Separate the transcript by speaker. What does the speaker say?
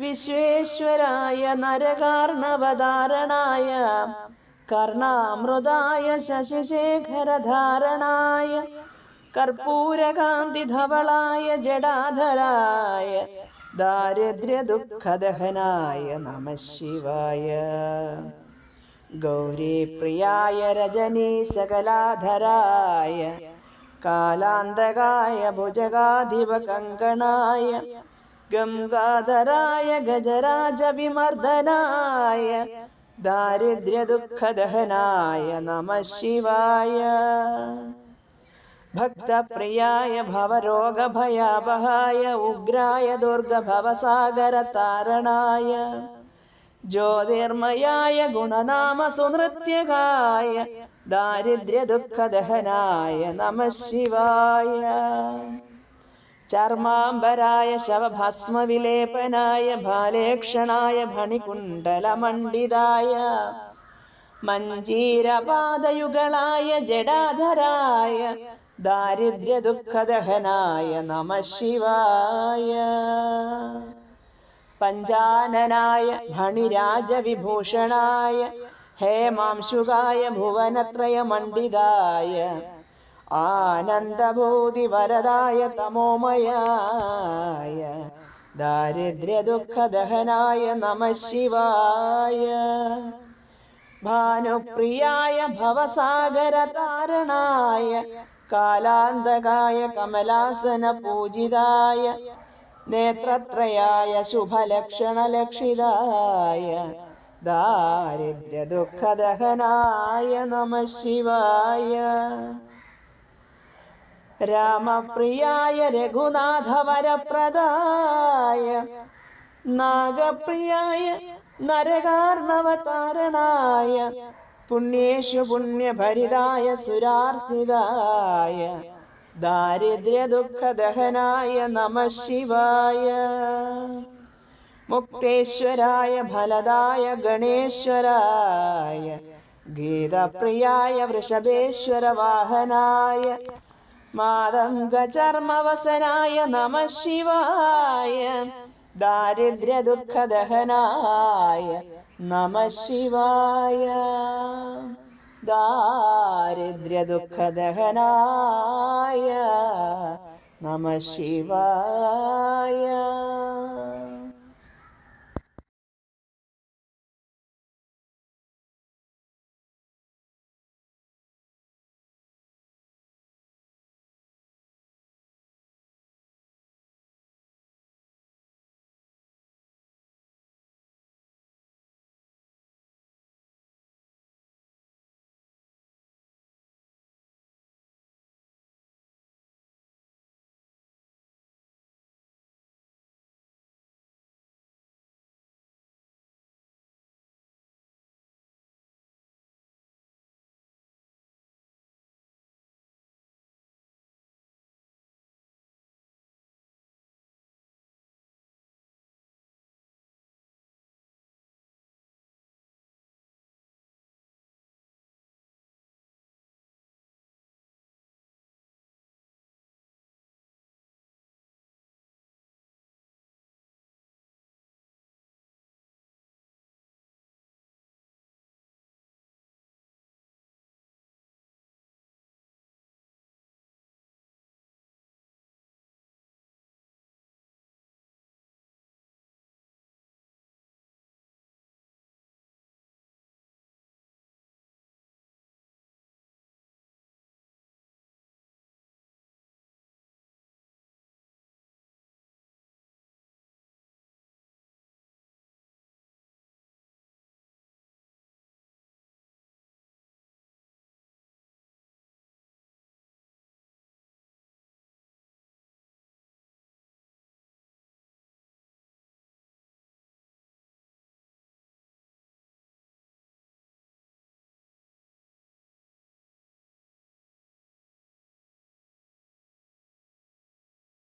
Speaker 1: विश्वेश्वराय नरकार्णवधारणाय कर्णामृताय शशिशेखरधारणाय कर्पूरकान्तिधवलाय जडाधराय दारिद्र्यदुःखदहनाय नमः शिवाय गौरीप्रियाय रजनीशकलाधराय कालान्तकाय भुजगाधिपकङ्कणाय ഗംഗാധരായ ഗജരാജവിമർദ്ദനായ ദാരിദ്ര്യദുഃഖദഹനായ നമ ശിവായ. ഭക്തപ്രിയായ ഭവരോഗഭയാവഹായ ഉഗ്രായ ദുർഗഭവസാഗരതാരണായ ജ്യോതിർമയായ ഗുണനാമ സുനൃത്യകായ ദാരിദ്ര്യദുഃഖദഹനായ നമ ശിവായ. ചർമാംബരായ ശവഭസ്മവിലേപനായ ഭാലേക്ഷണായ ഭണികുണ്ടലമണ്ഡിതായ മഞ്ജീരപാദയുഗളായ ജഡാധരായ ദാരിദ്ര്യദുഃഖദഹനായ നമ ശിവായ പഞ്ചാനനായ ഭണിരാജവിഭൂഷണായ ഹേമാംശുകായ ഭുവനത്രയമണ്ഡിതായ ആനന്ദഭൂതിവരദായ തമോമയായ ദാരിദ്ര്യ ദാരിദ്ര്യദുഃഖദഹനായ നമ ശിവായ. ഭാനുപ്രിയായ ഭവസാഗരതാരണായ കാലാന്തകായ കമലാസന പൂജിതായ നേത്രത്രയായ ശുഭലക്ഷണലക്ഷിതായ ദാരിദ്ര്യദുഃഖദഹനായ നമ ശിവായ. രാമപ്രിയായ രഘുനാഥവരപ്രദായ നാഗപ്രിയായ നരകാർണവതാരണായ പുണ്യേഷു പുണ്യഭരിതായ സുരാർച്ചിതായ ദാരിദ്ര്യദുഃഖദഹനായ നമ ശിവായ മുക്തേശ്വരായ ഫലദായ ഗണേശ്വരായ ഗീതപ്രിയായ വൃഷഭേശ്വര വാഹനായ മാതംഗചർമ്മവസനായ നമ ശിവായ ദാരിദ്ര്യദുഃഖദഹനായ നമ ശിവായ. ദാരിദ്ര്യദുഃഖദഹനായ നമ ശിവായ.